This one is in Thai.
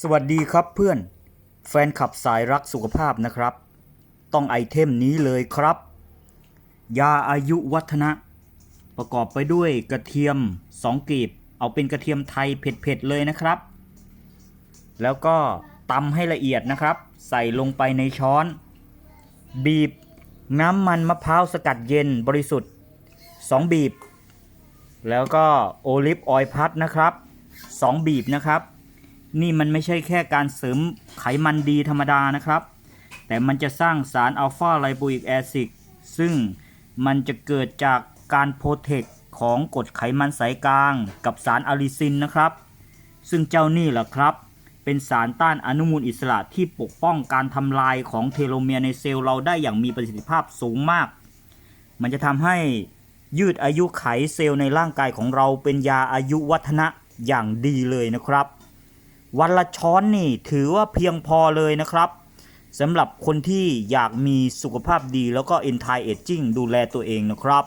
สวัสดีครับเพื่อน แฟนขับสายรักสุขภาพนะครับ ต้องไอเทมนี้เลยครับ ยาอายุวัฒนะ ประกอบไปด้วยกระเทียม 2กีบ เอาเป็นกระเทียมไทยเผ็ดๆเลยนะครับ แล้วก็ตำให้ละเอียดนะครับ ใส่ลงไปในช้อน บีบน้ำมันมะพร้าวสกัดเย็นบริสุทธิ์ 2 บีบ แล้วก็โอลิฟออยล์พัดนะครับ 2 บีบนะครับ นี่มันไม่ใช่แค่การเสริมไขมันดีธรรมดานะครับ แต่มันจะสร้างสารอัลฟาไลโบอิกแอซิดซึ่งมันจะเกิดจากการโปรเทคของกรดไขมันสายกลาง กับสารอะลิซินนะครับ ซึ่งเจ้านี่แหละครับ เป็นสารต้านอนุมูลอิสระที่ปกป้องการทำลายของเทโลเมียร์ในเซลล์เราได้อย่างมีประสิทธิภาพสูงมาก มันจะทำให้ยืดอายุไขเซลล์ในร่างกายของเราเป็นยาอายุวัฒนะอย่างดีเลยนะครับ วันละช้อนนี่ถือว่าเพียงพอเลยนะครับสำหรับคนที่อยากมีสุขภาพดีแล้วก็ anti aging ดูแลตัวเองนะครับ